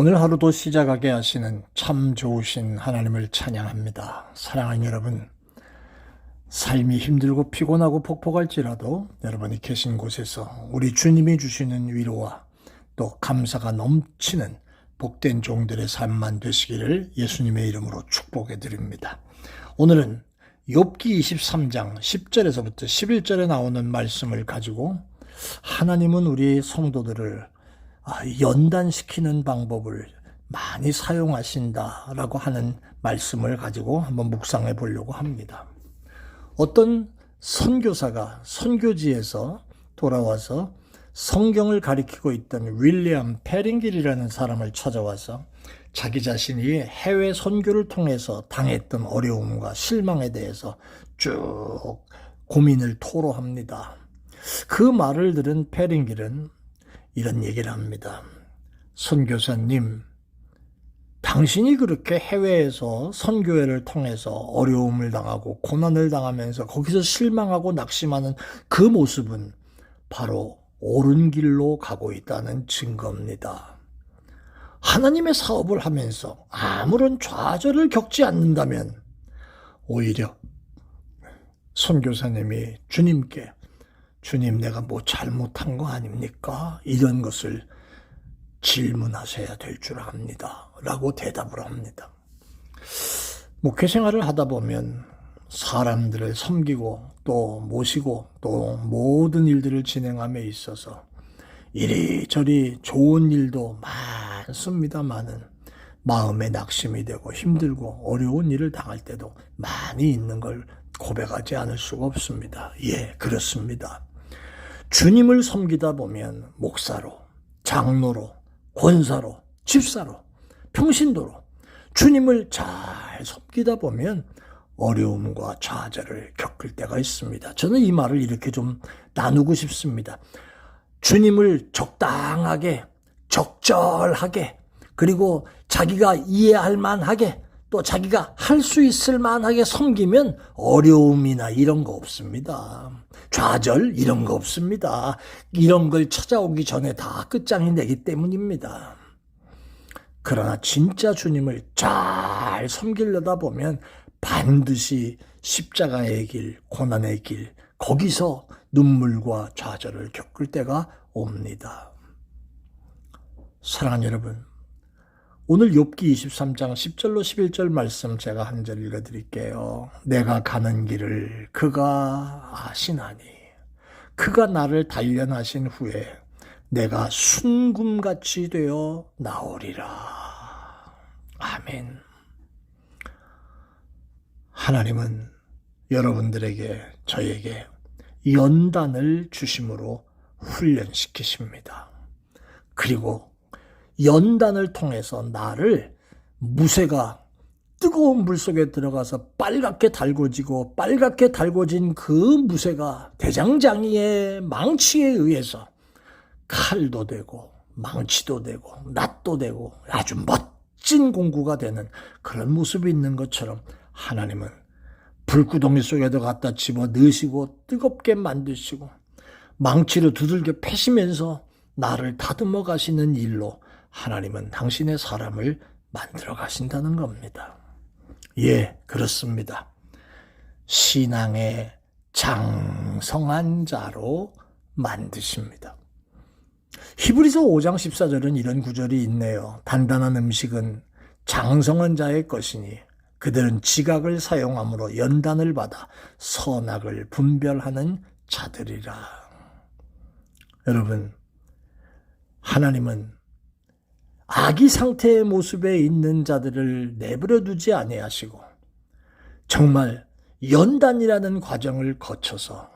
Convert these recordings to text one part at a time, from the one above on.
오늘 하루도 시작하게 하시는 참 좋으신 하나님을 찬양합니다. 사랑하는 여러분, 삶이 힘들고 피곤하고 폭폭할지라도 여러분이 계신 곳에서 우리 주님이 주시는 위로와 또 감사가 넘치는 복된 종들의 삶만 되시기를 예수님의 이름으로 축복해 드립니다. 오늘은 욥기 23장 10절에서부터 11절에 나오는 말씀을 가지고 하나님은 우리 성도들을 아, 연단시키는 방법을 많이 사용하신다라고 하는 말씀을 가지고 한번 묵상해 보려고 합니다. 어떤 선교사가 선교지에서 돌아와서 성경을 가리키고 있던 윌리엄 페링길이라는 사람을 찾아와서 자기 자신이 해외 선교를 통해서 당했던 어려움과 실망에 대해서 쭉 고민을 토로합니다. 그 말을 들은 페링길은 이런 얘기를 합니다. 선교사님, 당신이 그렇게 해외에서 선교회를 통해서 어려움을 당하고 고난을 당하면서 거기서 실망하고 낙심하는 그 모습은 바로 옳은 길로 가고 있다는 증거입니다. 하나님의 사업을 하면서 아무런 좌절을 겪지 않는다면 오히려 선교사님이 주님께 주님 내가 뭐 잘못한 거 아닙니까? 이런 것을 질문하셔야 될 줄 압니다. 라고 대답을 합니다. 목회 생활을 하다 보면 사람들을 섬기고 또 모시고 또 모든 일들을 진행함에 있어서 이리저리 좋은 일도 많습니다만은 마음에 낙심이 되고 힘들고 어려운 일을 당할 때도 많이 있는 걸 고백하지 않을 수가 없습니다. 예, 그렇습니다. 주님을 섬기다 보면 목사로, 장로로, 권사로, 집사로, 평신도로 주님을 잘 섬기다 보면 어려움과 좌절을 겪을 때가 있습니다. 저는 이 말을 이렇게 좀 나누고 싶습니다. 주님을 적당하게, 적절하게, 그리고 자기가 이해할 만하게, 또 자기가 할 수 있을 만하게 섬기면 어려움이나 이런 거 없습니다. 좌절 이런 거 없습니다. 이런 걸 찾아오기 전에 다 끝장이 되기 때문입니다. 그러나 진짜 주님을 잘 섬기려다 보면 반드시 십자가의 길, 고난의 길, 거기서 눈물과 좌절을 겪을 때가 옵니다. 사랑하는 여러분, 오늘 욥기 23장 10절로 11절 말씀 제가 한 절 읽어 드릴게요. 내가 가는 길을 그가 아시나니 그가 나를 단련하신 후에 내가 순금같이 되어 나오리라. 아멘. 하나님은 여러분들에게 저에게 연단을 주심으로 훈련시키십니다. 그리고 연단을 통해서 나를 무쇠가 뜨거운 물 속에 들어가서 빨갛게 달궈지고 빨갛게 달궈진 그 무쇠가 대장장이의 망치에 의해서 칼도 되고 망치도 되고 낫도 되고 아주 멋진 공구가 되는 그런 모습이 있는 것처럼 하나님은 불구덩이 속에도 갖다 집어 넣으시고 뜨겁게 만드시고 망치로 두들겨 패시면서 나를 다듬어 가시는 일로 하나님은 당신의 사람을 만들어 가신다는 겁니다. 예, 그렇습니다. 신앙의 장성한 자로 만드십니다. 히브리서 5장 14절은 이런 구절이 있네요. 단단한 음식은 장성한 자의 것이니 그들은 지각을 사용함으로 연단을 받아 선악을 분별하는 자들이라. 여러분, 하나님은 아기 상태의 모습에 있는 자들을 내버려 두지 아니하시고 정말 연단이라는 과정을 거쳐서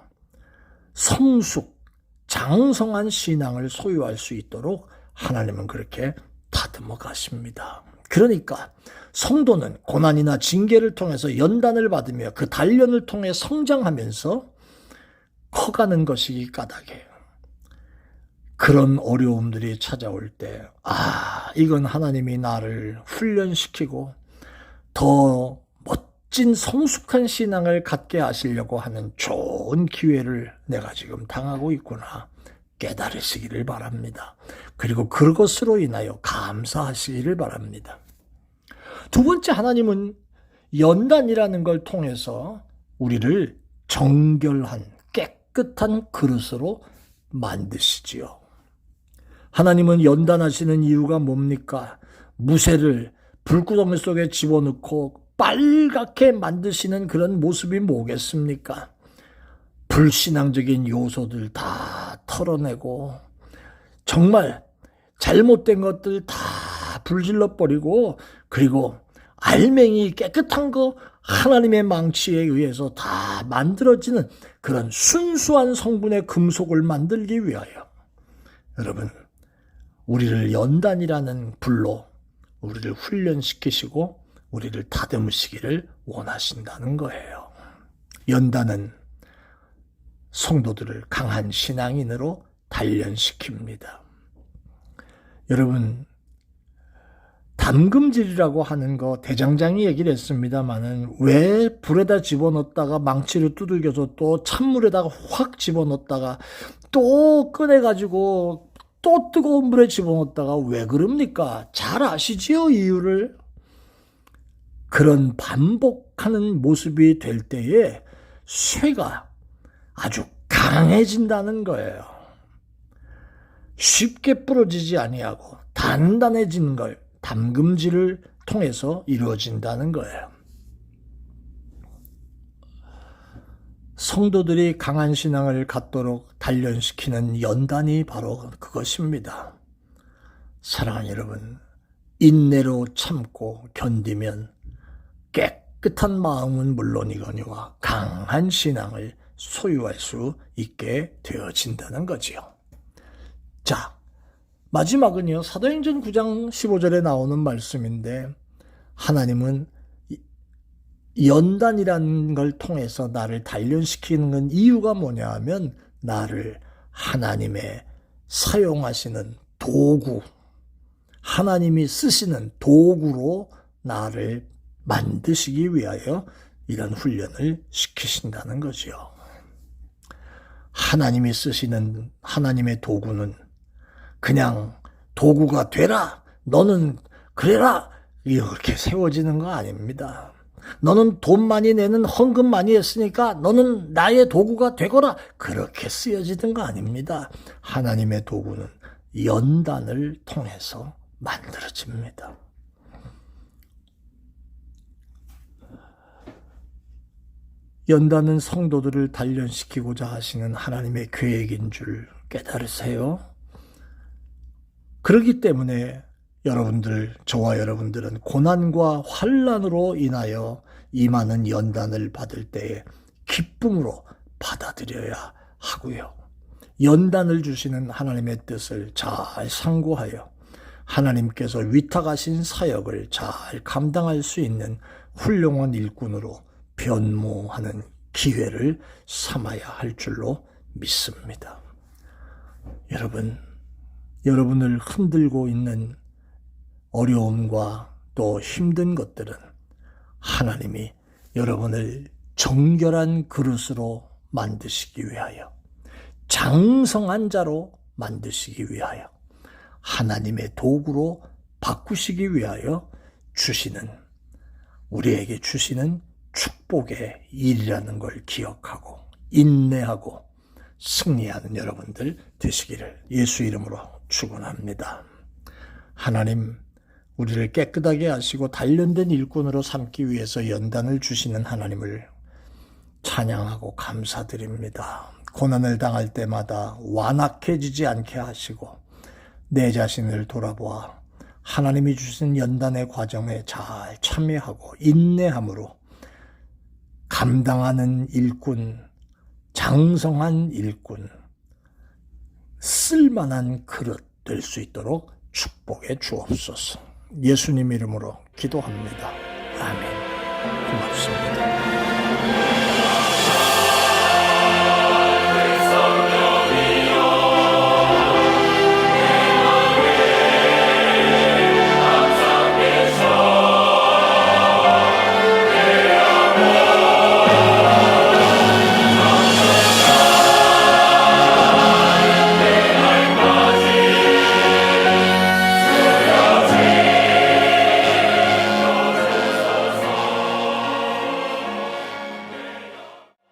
성숙, 장성한 신앙을 소유할 수 있도록 하나님은 그렇게 다듬어 가십니다. 그러니까 성도는 고난이나 징계를 통해서 연단을 받으며 그 단련을 통해 성장하면서 커가는 것이 까닭이에요. 그런 어려움들이 찾아올 때, 아, 이건 하나님이 나를 훈련시키고 더 멋진 성숙한 신앙을 갖게 하시려고 하는 좋은 기회를 내가 지금 당하고 있구나 깨달으시기를 바랍니다. 그리고 그것으로 인하여 감사하시기를 바랍니다. 두 번째 하나님은 연단이라는 걸 통해서 우리를 정결한 깨끗한 그릇으로 만드시지요. 하나님은 연단하시는 이유가 뭡니까? 무쇠를 불구덩이 속에 집어넣고 빨갛게 만드시는 그런 모습이 뭐겠습니까? 불신앙적인 요소들 다 털어내고 정말 잘못된 것들 다 불질러 버리고 그리고 알맹이 깨끗한 거 하나님의 망치에 의해서 다 만들어지는 그런 순수한 성분의 금속을 만들기 위하여 여러분 우리를 연단이라는 불로 우리를 훈련시키시고 우리를 다듬으시기를 원하신다는 거예요. 연단은 성도들을 강한 신앙인으로 단련시킵니다. 여러분 담금질이라고 하는 거 대장장이 얘기를 했습니다만은 왜 불에다 집어넣었다가 망치를 두들겨서 또 찬물에다가 확 집어넣었다가 또 꺼내가지고 또 뜨거운 물에 집어넣었다가 왜 그럽니까? 잘 아시지요 이유를? 그런 반복하는 모습이 될 때에 쇠가 아주 강해진다는 거예요. 쉽게 부러지지 아니하고 단단해지는 걸 담금질을 통해서 이루어진다는 거예요. 성도들이 강한 신앙을 갖도록 단련시키는 연단이 바로 그것입니다. 사랑하는 여러분, 인내로 참고 견디면 깨끗한 마음은 물론이거니와 강한 신앙을 소유할 수 있게 되어진다는 거지요. 자, 마지막은요, 사도행전 9장 15절에 나오는 말씀인데, 하나님은 연단이라는 걸 통해서 나를 단련시키는 건 이유가 뭐냐 하면, 나를 하나님의 사용하시는 도구, 하나님이 쓰시는 도구로 나를 만드시기 위하여 이런 훈련을 시키신다는 거지요. 하나님이 쓰시는 하나님의 도구는 그냥 도구가 되라, 너는 그래라, 이렇게 세워지는 거 아닙니다. 너는 돈 많이 내는 헌금 많이 했으니까 너는 나의 도구가 되거라. 그렇게 쓰여지는 거 아닙니다. 하나님의 도구는 연단을 통해서 만들어집니다. 연단은 성도들을 단련시키고자 하시는 하나님의 계획인 줄 깨달으세요. 그렇기 때문에 여러분들, 저와 여러분들은 고난과 환란으로 인하여 임하는 연단을 받을 때에 기쁨으로 받아들여야 하고요. 연단을 주시는 하나님의 뜻을 잘 상고하여 하나님께서 위탁하신 사역을 잘 감당할 수 있는 훌륭한 일꾼으로 변모하는 기회를 삼아야 할 줄로 믿습니다. 여러분, 여러분을 흔들고 있는 어려움과 또 힘든 것들은 하나님이 여러분을 정결한 그릇으로 만드시기 위하여 장성한 자로 만드시기 위하여 하나님의 도구로 바꾸시기 위하여 주시는 우리에게 주시는 축복의 일이라는 걸 기억하고 인내하고 승리하는 여러분들 되시기를 예수 이름으로 축원합니다. 하나님 우리를 깨끗하게 하시고 단련된 일꾼으로 삼기 위해서 연단을 주시는 하나님을 찬양하고 감사드립니다. 고난을 당할 때마다 완악해지지 않게 하시고 내 자신을 돌아보아 하나님이 주신 연단의 과정에 잘 참여하고 인내함으로 감당하는 일꾼, 장성한 일꾼, 쓸만한 그릇 될 수 있도록 축복해 주옵소서. 예수님 이름으로 기도합니다. 아멘. 고맙습니다.